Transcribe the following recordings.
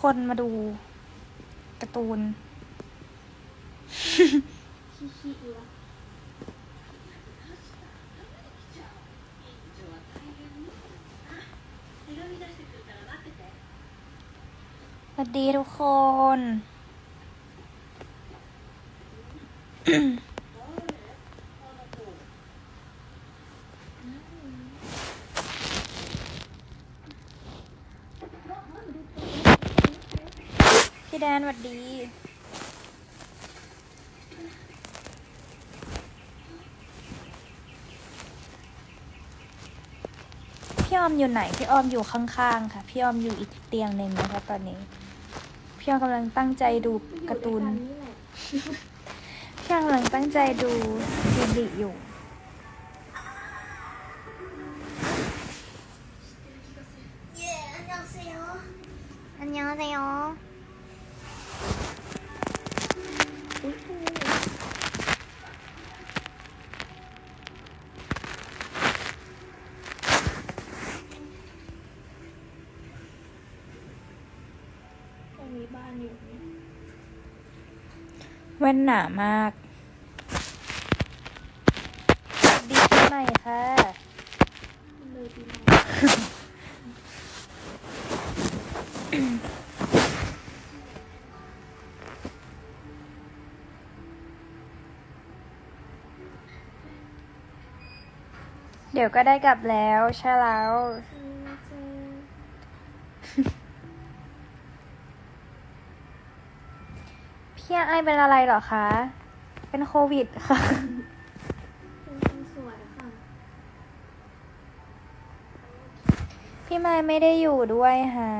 คนมาดูการ์ตูน สวัสดีทุกคน พี่แดนสวัสดี พี่ออมอยู่ไหน พี่ออมอยู่ข้างๆ ค่ะ พี่ออมอยู่อีกเตียงหนึ่งนะคะตอนนี้ พี่ออมกำลังตั้งใจดูการ์ตูนอยู่ด้วยกันี่แหละพี่ออมกำลังตั้งใจดูซีรีส์อยู่ หนามาก ดีปีใหม่ค่ะเลยปีใหม่เดี๋ยวก็ได้กลับแล้ว ใช่แล้ว พี่ไอเป็นอะไรเหรอคะ เป็นโควิดค่ะเป็นคนสวยค่ะพี่ไม้ไม่ได้อยู่ด้วยฮะ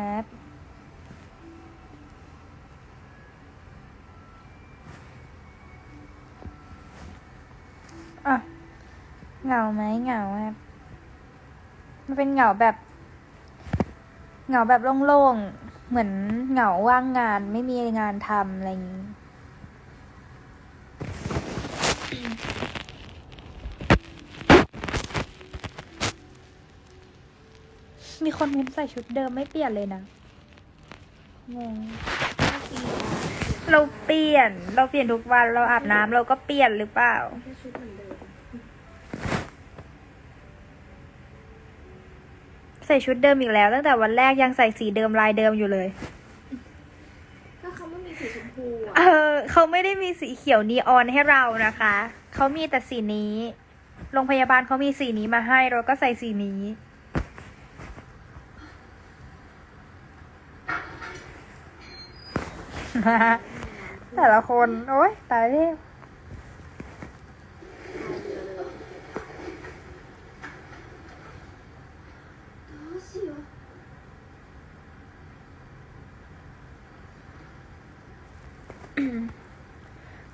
อะเหงาไหมเหงาครับมันเป็นเหงาแบบ เหงาแบบโล่งๆ เหมือนเหงาว่างงานไม่มีงานทำอะไรอย่างนี้ มีคนมุมใส่ชุดเดิมไม่เปลี่ยนเลยนะงงอีกเราเปลี่ยน เราเปลี่ยนทุกวัน เราอาบน้ำเราก็เปลี่ยนหรือเปล่า แค่ชุดเหมือนเดิมใส่ชุดเดิมอีกแล้ว ตั้งแต่วันแรกยังใส่สีเดิมลายเดิมอยู่เลย ก็เขาไม่มีสีชมพูเออะอเขาไม่ได้มีสีเขียวนีออนให้เรานะคะ เขามีแต่สีนี้ โรงพยาบาลเขามีสีนี้มาให้เราก็ใส่สีนี้ แต่ละคน โอ๊ย ตายแล้ว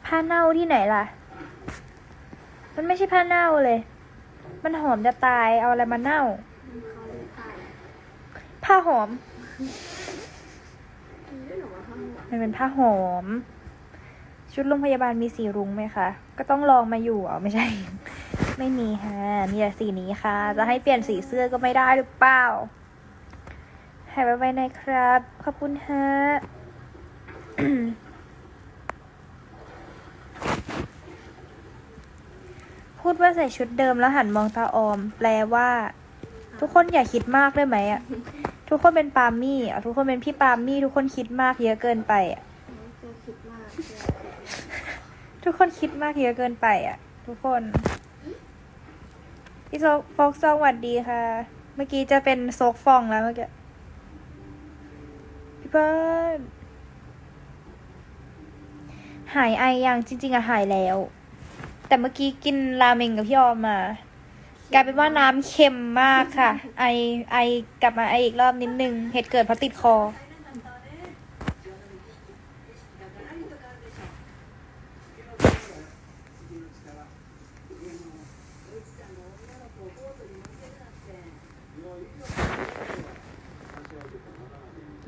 ผ้าเน่าที่ไหนล่ะ มันไม่ใช่ผ้าเน่าเลย มันหอมจะตาย เอาอะไรมาเน่า ผ้าหอม มันเป็นผ้าหอม ชุดโรงพยาบาลมีสีรุ้งไหมคะ ก็ต้องลองมาอยู่อ๋อไม่ใช่ ไม่มีฮะมีแต่สีนี้ค่ะ จะให้เปลี่ยนสีเสื้อก็ไม่ได้หรือเปล่าหายไปไปนะครับ ขอบคุณฮะพูดว่าใส่ชุดเดิมแล้วหันมองตาออม แปลว่า ทุกคนอย่าคิดมากได้ไหมอะ ทุกคนเป็นปาล์มมี่อะทุกคนเป็นพี่ปาล์มมี่ ทุกคนคิดมากเยอะเกินไปอะทุกคนคิดมากเยอะเกินไปอะ ทุกคนพี่โซกโฟกซองหวัดดีค่ะ เมื่อกี้จะเป็นโซกฟองแล้วเมื่อกี้พี่เปิ้ลหายไอยังจริง ๆอะหายแล้ว แต่เมื่อกี้กินราเมงกับพี่ออมมา กลายเป็นว่าน้ำเค็มมากค่ะ ไอไอกลับมาไออีกรอบนิดนึง เหตุเกิดเพราะติดคอ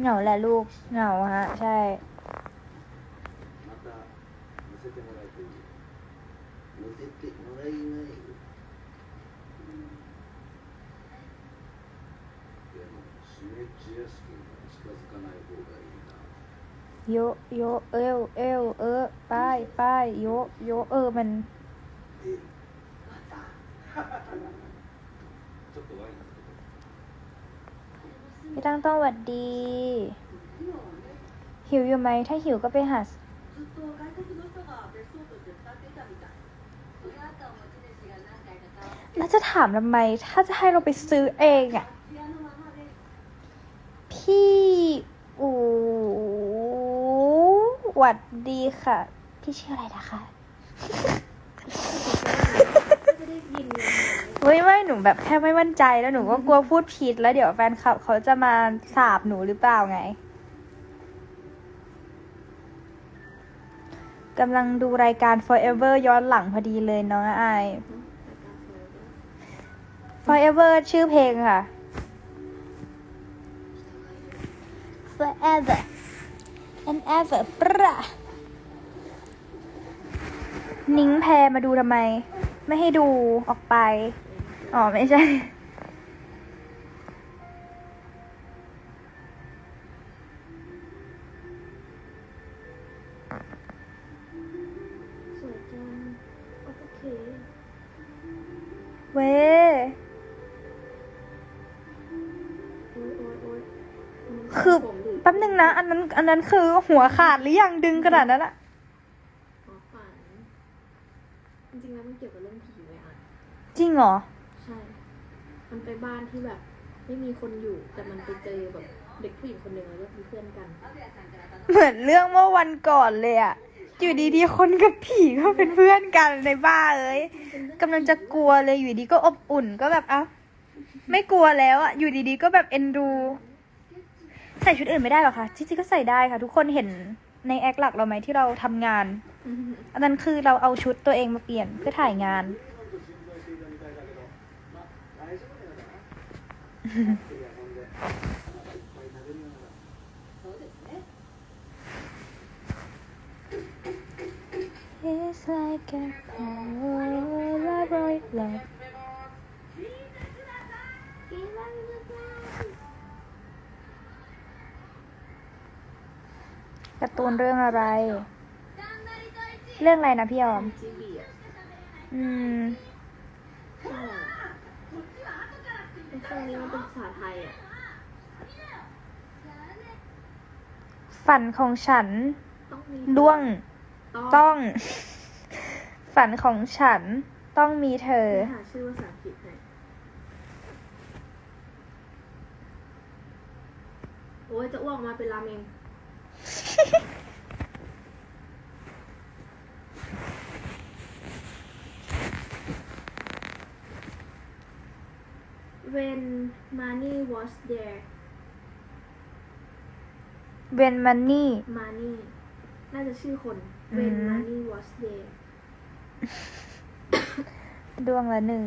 เหงาแหละลูก เหงาฮะ ใช่ โยโยเอวเอวเออป้ายป้ายโยโยเออมันพี่ตั้งต้องหวัดดี หิวอยู่ไหม ถ้าหิวก็ไปหาแล้วจะถามทำไม ถ้าจะให้เราไปซื้อเองอะพี่อู วัดดีค่ะ พี่ชื่ออะไรนะคะก็จะได้ยินเลยเฮ้ยไม่หนูแบบแค่ไม่มั่นใจแล้วหนูก็กลัวพูดผิดแล้วเดี๋ยวแฟนคลับเขาจะมาสาบหนูหรือเปล่าไงกำลังดูรายการ Forever ย้อนหลังพอดีเลยน้องอาย Forever ชื่อเพลงค่ะ Forever and ever ปะนิ้งแพรมาดูทำไม ไม่ให้ดูออกไป อ๋อ ไม่ใช่ อันนั้นอันนั้นคือหัวขาดหรือยังดึงขนาดนั้นอะอ๋อฝัน จริงๆแล้วมันเกี่ยวกับเรื่องผีเลยอะ จริงเหรอ ใช่ มันไปบ้านที่แบบ ไม่มีคนอยู่แต่มันไปเจอแบบเด็กผู้หญิงคนหนึ่งแล้วก็เป็นเพื่อนกันเหมือนเรื่องเมื่อวันก่อนเลยอะอยู่ดีๆคนกับผีก็เป็นเพื่อนกันในบ้าเอ้ยกำลังจะกลัวเลยอยู่ดีก็อบอุ่นก็แบบเอ้าไม่กลัวแล้วอะอยู่ดีๆก็แบบเอ็นดู ใส่ชุดอื่นไม่ได้หรอคะจริงๆก็ใส่ได้ค่ะ ทุกคนเห็นในแอคหลักเราไหมที่เราทำงาน อันนั้นคือเราเอาชุดตัวเองมาเปลี่ยนเพื่อถ่ายงาน It's like a Polaroid love การ์ตูนเรื่องอะไร เรื่องอะไรนะพี่ออมจีบีอะอืมใช่ไอ้ช่วงนี้มันเป็นภาษาไทยอะ ฝันของฉันต้องมีด้วงต้ต้อองงฝันของฉันต้องมีเธอหาชื่อภาษาอังกฤษให้โอ้ยจะอ้วกออกมาเป็นราเมง When money was there When money money น่าจะชื่อคนอืม When money was there ดวงละหนึ่ง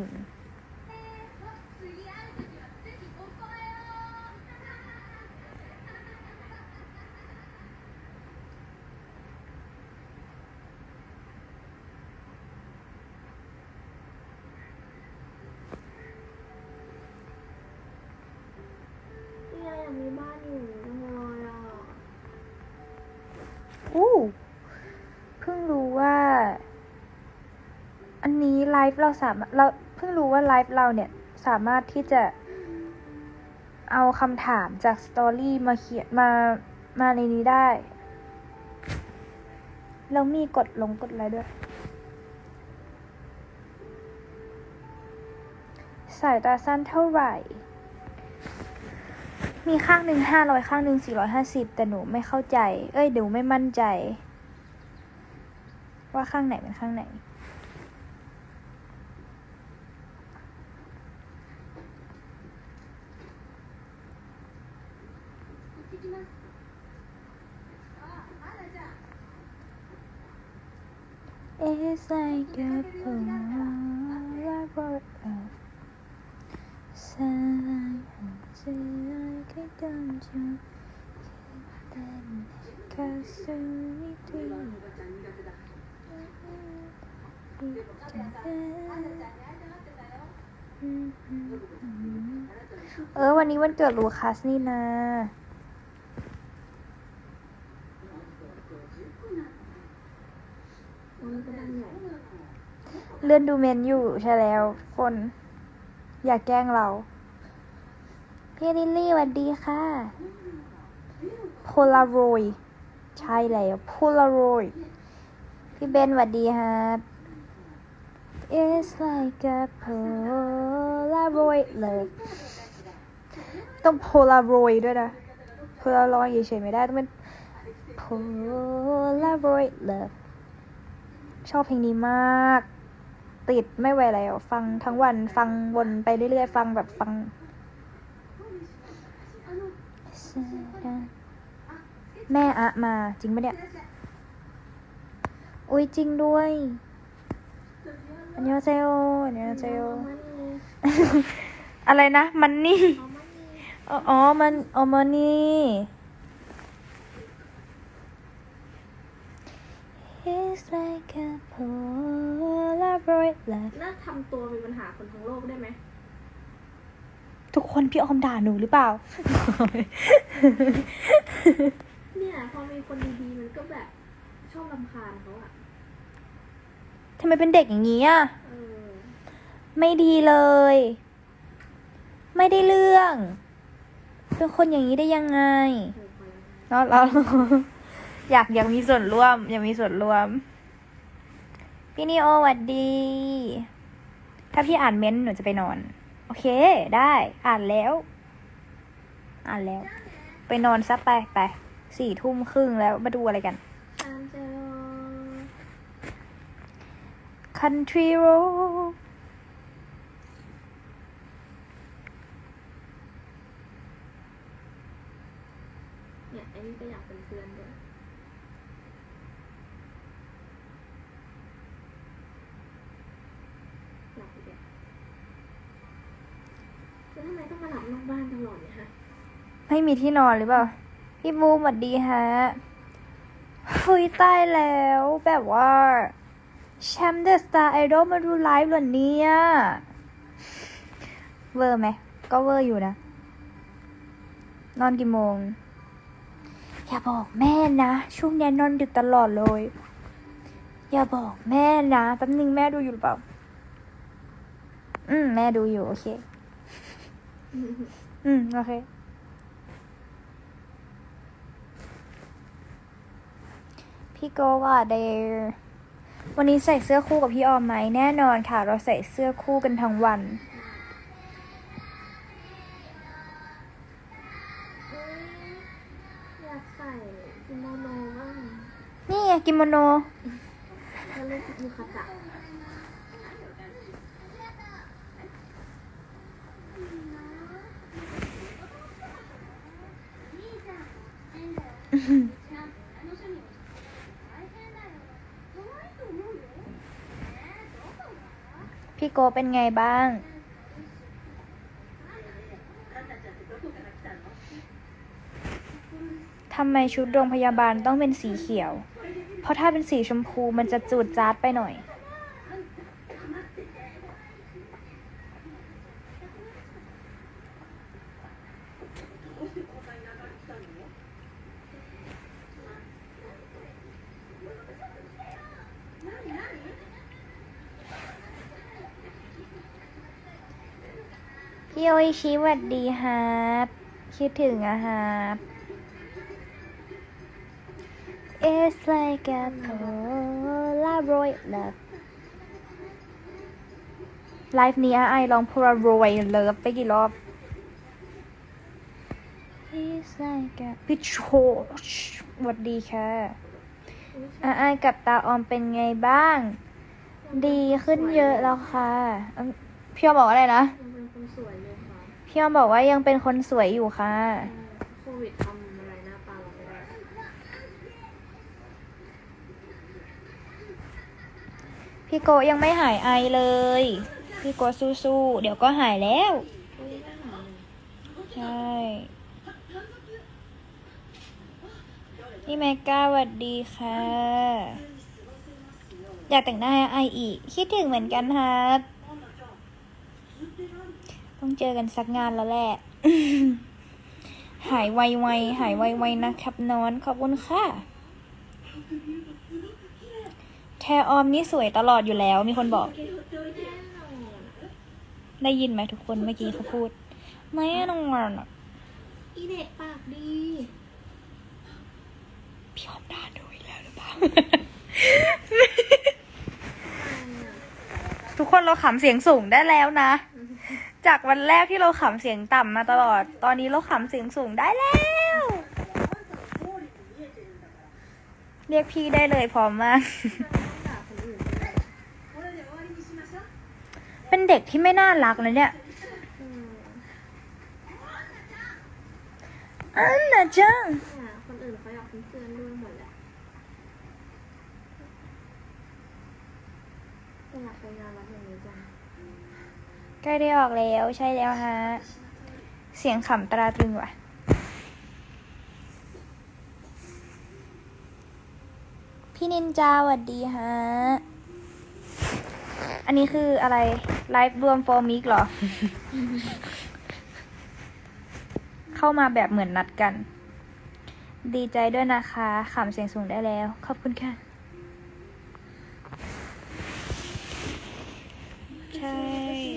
เนี่ยอยากมีบ้านอยู่จังเลยอะ อู้เพิ่งรู้ว่า อันนี้ไล ฟ์เราสามารถเราเพิ่งรู้ว่าไลฟ์เราเนี่ยสามารถที่จะเอาคำถามจากสตอรี่มาเขียนมามาในนี้ได้ แล้วมีกดลงกดอะไรด้วย สายตาสั้นเท่าไหร่ มีข้างหนึ่งห้าร้อยข้างหนึ่งสี่ร้อยห้าสิบแต่หนูไม่เข้าใจ เอ้ยเดี๋ยวไม่มั่นใจ ว่าข้างไหนเป็นข้างไหน きます It's like a Polaroid of sunlight like a dungeon. Then cause Mm-hmm. เออวันนี้วันเกิดลูคัสนี่นะ ลื่อนดูเมนอยู่ใช่แล้ว คน อย่าแกล้งเรา พี่ลิลลี่สวัสดีค่ะโพลารอยใช่แล้วโพลารอยพี่เบนสวัสดีครับ It's like a Polaroid love ต้อง Polaroid ด้วยนะ Polaroid เฉยๆไม่ได้ต้องเป็น Polaroid love ชอบเพลงนี้มาก ติดไม่ไหวแล้ว ฟังทั้งวันฟังวนไปเรื่อยๆ ฟังแบบฟังแม่อะมาจริงปะเนี่ย อุ้ยจริงด้วย อันยองเซโออันยองเซโอมันนี่อะไรนะ มันนี่เอามันนี่อ๋ออ๋อ มันอ๋อมันนี่ It's like a Polaroid love เลิกทำตัวเป็นปัญหาคนทั้งโลกได้ไหม ทุกคนพี่ออมด่าหนูหรือเปล่า เนี่ย พอมีคนดีๆ มันก็แบบ ชอบรำคาญเขาอะทำไมเป็นเด็กอย่างนี้อะ เออ ไม่ดีเลย ไม่ได้เรื่อง เป็นคนอย่างนี้ได้ยังไง เออพอแล้ว แล้วเรา อยากอยากมีส่วนร่วม อยากมีส่วนร่วม พี่นิโอหวัดดี ถ้าพี่อ่านเม้นต์หนูจะไปนอน โอเค ได้ อ่านแล้ว อ่านแล้ว ไปนอนซะไปไปสี่ทุ่มครึ่งแล้วมาดูอะไรกันตามเจอ Country Road เนี่ยไอ้นี่ก็อยากเป็นเพื่อนด้วยหลับอีกแล้วแล้วทำไมต้องมาหลับนอกบ้านตลอดเนี่ยฮะไม่มีที่นอนหรือเปล่า พี่บูมสวัสดีฮะเฮ้ยตายแล้วแบบว่าแชมป์เดอะสตาร์ไอดอลมาดูไลฟ์เหรอเนี่ยเวอร์ไหม ก็เวอร์อยู่นะ นอนกี่โมง อย่าบอกแม่นะ ช่วงนี้นอนดึกตลอดเลย อย่าบอกแม่นะแป๊บนึงแม่ดูอยู่หรือเปล่า อืม แม่ดูอยู่ โอเค อืม โอเค พี่โกว่าเดย์วันนี้ใส่เสื้อคู่กับพี่ออมไหมแน่นอนค่ะ เราใส่เสื้อคู่กันทั้งวันเอ้ยอยากใส่กิโมโนบ้างนี่ไงกิโมโนเขาเรียกยูคาตะ โกเป็นไงบ้าง ทำไมชุดโรงพยาบาลต้องเป็นสีเขียว เพราะถ้าเป็นสีชมพูมันจะจูดจาดไปหน่อย พี่โออิชิสวัสดีครับ คิดถึงอะครับ It's like a Polaroid love ไลฟ์นี้ไอลอง Polaroid love ไปกี่รอบ It's like a พี่โชสวัสดีค่ะอาไอกับตาออมเป็นไงบ้าง ดีขึ้นเยอะแล้วค่ะ พี่ออมบอกว่าอะไรนะเป็นคนสวยเลยค่ะ พี่ออมบอกว่ายังเป็นคนสวยอยู่ค่ะ โควิดทำอะไรหน้าตาเราไม่ได้พี่โกะยังไม่หายไอเลย พี่โกะสู้ๆ เดี๋ยวก็หายแล้วเอ้ยไม่หายเลยใช่พี่แมกกาสวัสดีค่ะ อยากแต่งหน้าให้ไออีก คิดถึงเหมือนกันครับ ต้องเจอกันสักงานแล้วแหละ หายไวๆหายไวๆนะครับนอน ขอบคุณค่ะ แทออมนี่สวยตลอดอยู่แล้ว มีคนบอกโอเคได้ยินไหมทุกคนเมื่อกี้เขาพูดแน่นอนอะอีเด็กปากดีพี่ออมด่าดูอีกแล้วหรือเปล่า ทุกคนเราขำเสียงสูงได้แล้วนะ จากวันแรกที่เราขำเสียงต่ำมาตลอด ตอนนี้เราขำเสียงสูงได้แล้ว เรียกพี่ได้เลยพร้อมมาก เป็นเด็กที่ไม่น่ารักเลยเนี่ยอันนะจังคนอื่นเขาอยากเป็นเพื่อนด้วยหมดแหละแต่อยากไปงานรับอย่า ใกล้ได้ออกแล้วใช่แล้วฮะ เสียงขำตราตรึงว่ะ พี่นินจาหวัดดีฮะ อันนี้คืออะไร ไลฟ์รวมโฟมิกเหรอ เข้ามาแบบเหมือนนัดกัน ดีใจด้วยนะคะขำเสียงสูงได้แล้ว ขอบคุณค่ะ ใช่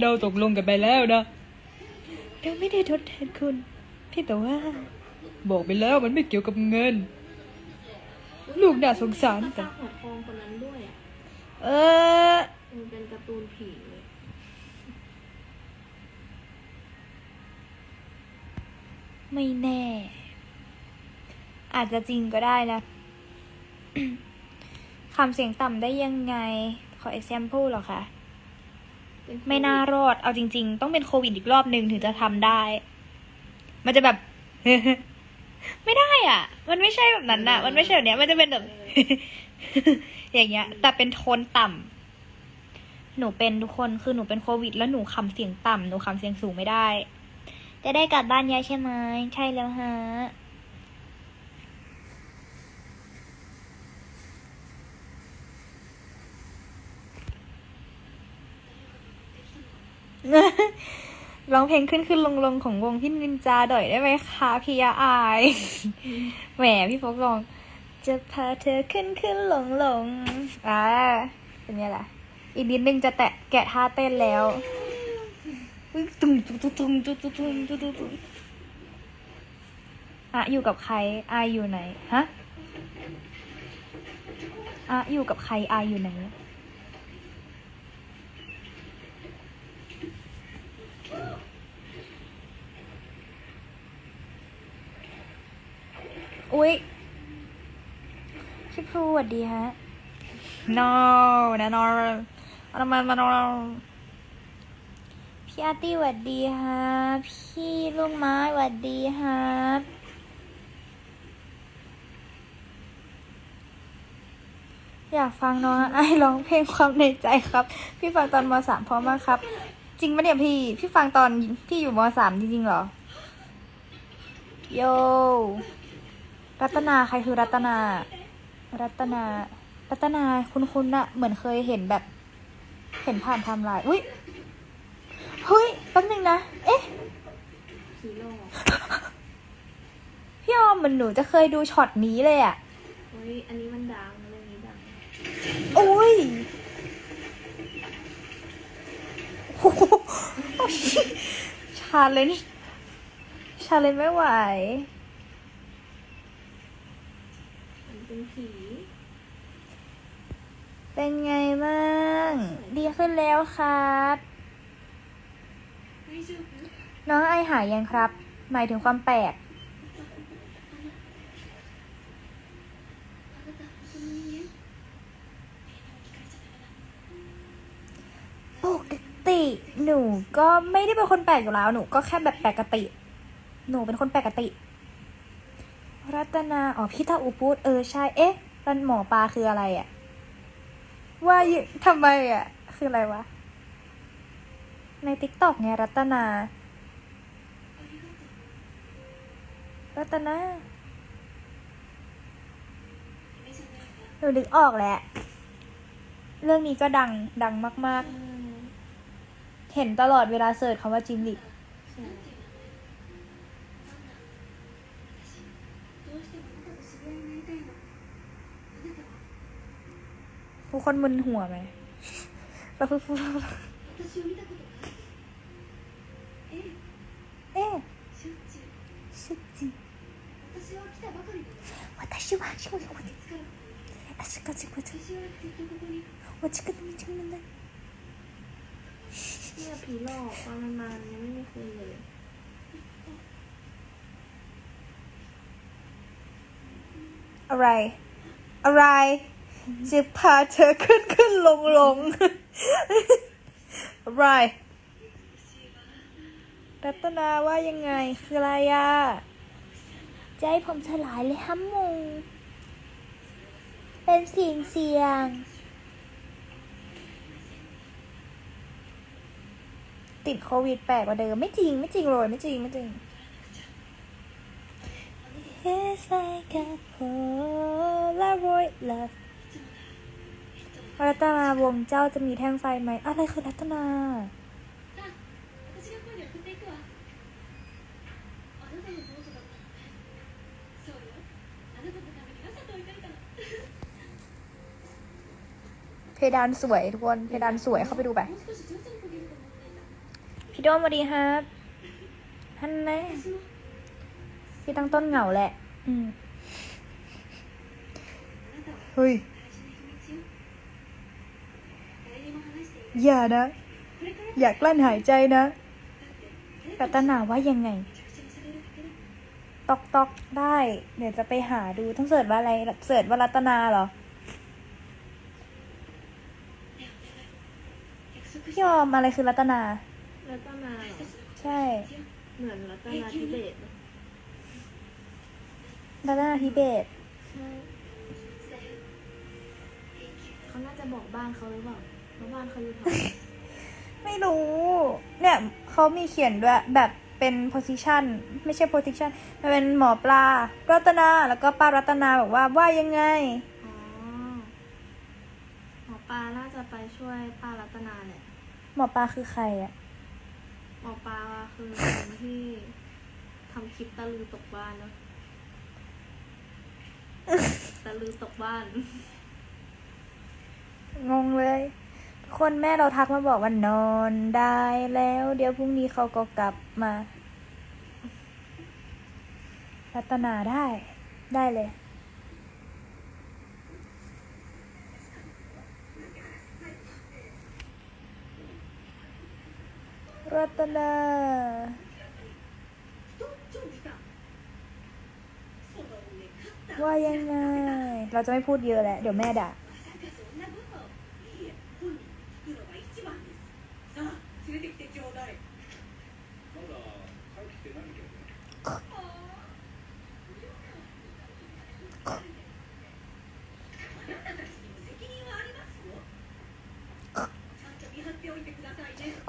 เราตกลงกันไปแล้วนะเราไม่ได้ทดแทนคุณเพียงแต่ว่า บอกไปแล้วมันไม่เกี่ยวกับเงิน ลูกน่าสงสารก็แต่ตาหัวทองคนนั้นด้วยอะเออ มันเป็นการ์ตูนผีเลยไม่แน่ อาจจะจริงก็ได้นะ คำเสียงต่ำได้ยังไง ขอ example เหรอคะเป็นโควิด ไม่น่ารอด เอาจริง ๆ ต้องเป็นโควิดอีกรอบหนึ่งถึงจะทำได้ มันจะแบบ ไม่ได้อะ มันไม่ใช่แบบนั้นอะ มันไม่ใช่แบบเนี้ย มันจะเป็นแบบ อย่างเงี้ย แต่เป็นโทนต่ำหนูเป็นทุกคน คือหนูเป็นโควิด แล้วหนูคำเสียงต่ำหนูคำเสียงสูงไม่ได้ จะได้กลับบ้านยายใช่ไหม ใช่แล้วฮะ ร้องเพลงขึ้นขึ้นลงลงของวงพี่นินจาดอยได้ไหมคะพี่ยาอาย แหมพี่โฟกลอง จะพาเธอขึ้นขึ้นลงลงอ่าเป็นไงล่ะ อีกนิดนึงจะแตะแกะท่าเต้นแล้วอุ๊ยตุ้มตุ้มตุ้มตุ้มตุ้มตุ้มตุ้มตุ้มตุ้มตุ้มอะอยู่กับใครอาอยู่ไหน ฮะอะอยู่กับใครอาอยู่ไหน อุ๊ยพี่พลูสวัสดีฮะ no แน่นอนมามามามาพี่อาร์ตี้สวัสดีฮะ พี่ลูกไม้สวัสดีฮะอยากฟังน้องไอร้องเพลงความในใจครับ พี่ฟังตอนมสามพร้อมมากครับ จริงปะเนี่ยพี่ พี่ฟังตอนพี่อยู่มสามจริงๆเหรอ โย รัตนาใครคือรัตนา รัตนา รัตนาคุณคุณอะเหมือนเคยเห็นแบบ เห็นผ่านไทำลายอุ้ยเฮ้ยแป๊บนึงนะ เอ๊ะผีหลอกพี่ออมเหมือนหนูจะเคยดูช็อตนี้เลยอะเฮ้ยอันนี้มันดังเรื่องนี้ดังอุ้ยโอ้โหชาเลนจ์ชาเลนจ์ไม่ไหว มัน เป็นผี เป็นไงบ้าง ดีขึ้นแล้วครับ น้องไอหายยังครับ หมายถึงความแปลก ปกติ หนูก็ไม่ได้เป็นคนแปลกอยู่แล้ว หนูก็แค่แบบปกติ หนูเป็นคนปกติ รัตนา อ๋อพี่ตาอุปูดเออใช่ เอ๊ะรันหมอปลาคืออะไรอะว่าอยู่ทำไมอะคืออะไรวะ ในติ๊กต็อกไงรัตนา รัตนาหนูนึกออกแหล้วเรื่องนี้ก็ดังดังมาก ๆ เห็นตลอดเวลาเสิร์ชคำว่าจิมลิใทุกคนมึนหัวไหมแล้วพูดพูดเอ๊ะชุจิ私は少女あすかじこじおちくみちゃんなんだ เนี่ยผีหลอกตอนมันมายังไม่มีคืนเลย อะไร อะไร จะพาเธอขึ้นขึ้นลงลงอะไรรัตนาว่ายังไง คืออะไรอะใจผมฉลายเลยฮัมมุง เป็นเสียงเสียง ติดโควิดแปลกกว่าเดิม ไม่จริง ไม่จริงเลย ไม่จริง ไม่จริง It's like a Polaroid love รัตนาวงเจ้าจะมีแท่งไฟไหม อะไรคือรัตนา เพดานสวยทุกคน เพดานสวยเข้าไปดูไป พี่โดมสวัสดีครับท่านแม่พี่ตั้งต้นเหงาแหละ อืมเฮ้ย อย่านะ อยากกลั้นหายใจนะกัตนาว่ายังไง ตอกตอกได้ เดี๋ยวจะไปหาดูต้องเสิร์ชว่าอะไรเสิร์ชว่ารัตนาเหรอ พี่ยอมอะไรคือรัตนา รัตนาใช่ เหมือนรัตนาทิเบตรัตนาทิเบตเขาน่าจะบอกบ้านเขาหรือเปล่า บ้านเขาอยู่แถวไม่รู้ เนี่ยเขามีเขียนด้วยแบบเป็น position ไม่ใช่ position มันเป็นหมอปลารัตนาแล้วก็ป้ารัตนาบอกว่าว่ายังไง อ๋อหมอปลาน่าจะไปช่วยป้ารัตนาแหละหมอปลาคือใครอะหมอปลาคือคนที่ทำคลิปตะลือตกบ้านเนอะตะลือตกบ้าน งงเลย คนแม่เราทักมาบอกว่านอนได้แล้ว เดี๋ยวพรุ่งนี้เขาก็กลับมารัตนาได้ได้เลย รัตนาว่ายังไง เราจะไม่พูดเยอะแล้ว เดี๋ยวแม่ด่า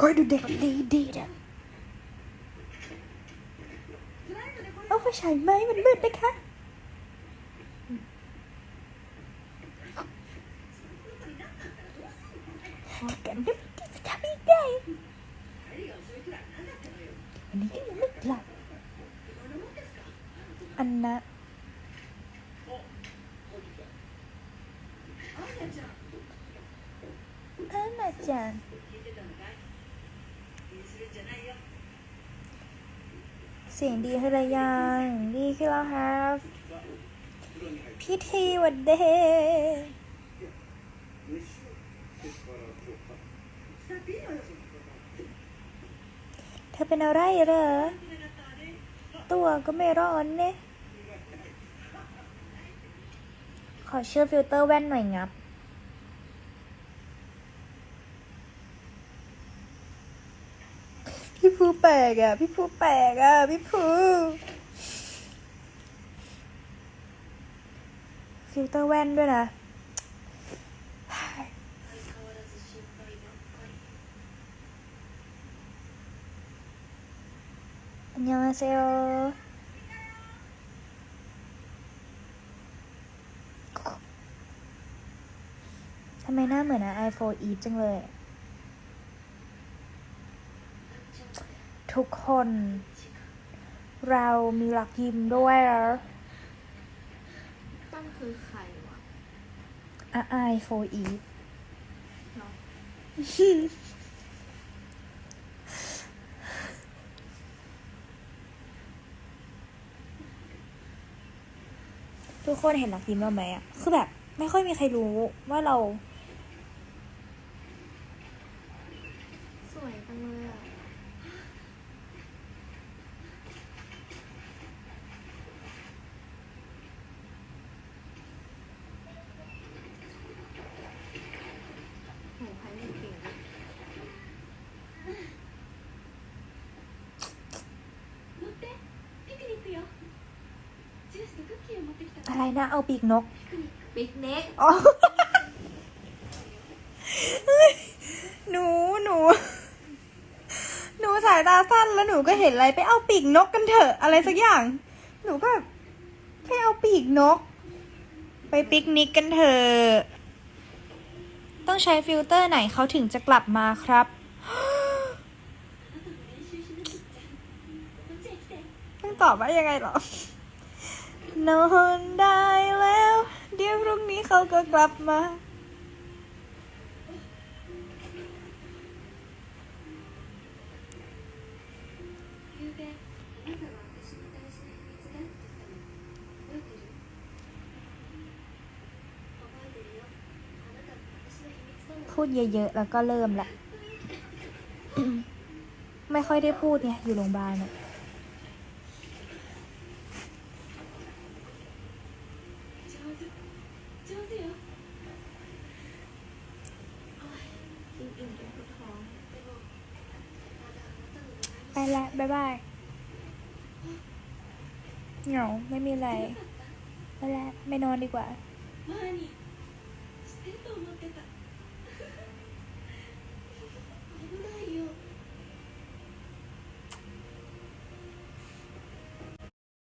Cor do deladeira. เอาไปใช่ไหมมันมืดนะคะถ้ากันไม่ด้จะทำยังไงอันนี้ยังไม่หลับอันนะอันนะจัง เสียงดีภรรยาดีคือเราครับพิธีวันเดย์เธอเป็นอะไรเหรอ ตัวก็ไม่ร้อนเนี่ย ขอเชื่อฟิลเตอร์แว่นหน่อยงับ พี่ผู้แปลกอะ พี่ผู้แปลกอะ พี่ผู้ฟิลเตอร์แว่นด้วยนะ อันยองเซโทำไมหน้าเหมือนไอโฟนอีฟจังเลย ทุกคน เรามีหลักยิมด้วยเหรอตั้งคือใครวะอะไอโฟนอีฟเนาะทุกคนเห็นหลักยิมเราไหมอะคือแบบ ไม่ค่อยมีใครรู้ว่าเรา อะไรนะ เอาปีกนก ปิกนิกอ๋อ หนู หนู หนูสายตาสั้นแล้วหนูก็เห็นอะไรไปเอาปีกนกกันเถอะ อะไรสักอย่าง หนูก็แค่เอาปีกนก ไปปิกนิกกันเถอะ ต้องใช้ฟิลเตอร์ไหนเขาถึงจะกลับมาครับ ต้องตอบว่ายังไงหรอ นอนได้แล้ว เดี๋ยวพรุ่งนี้เขาก็กลับมา พูดเยอะๆ แล้วก็เริ่มละ ไม่ค่อยได้พูดเนี่ย อยู่โรงพยาบาลเนี่ยาไม่มีอะไรไปละไม่นอนดีกว่า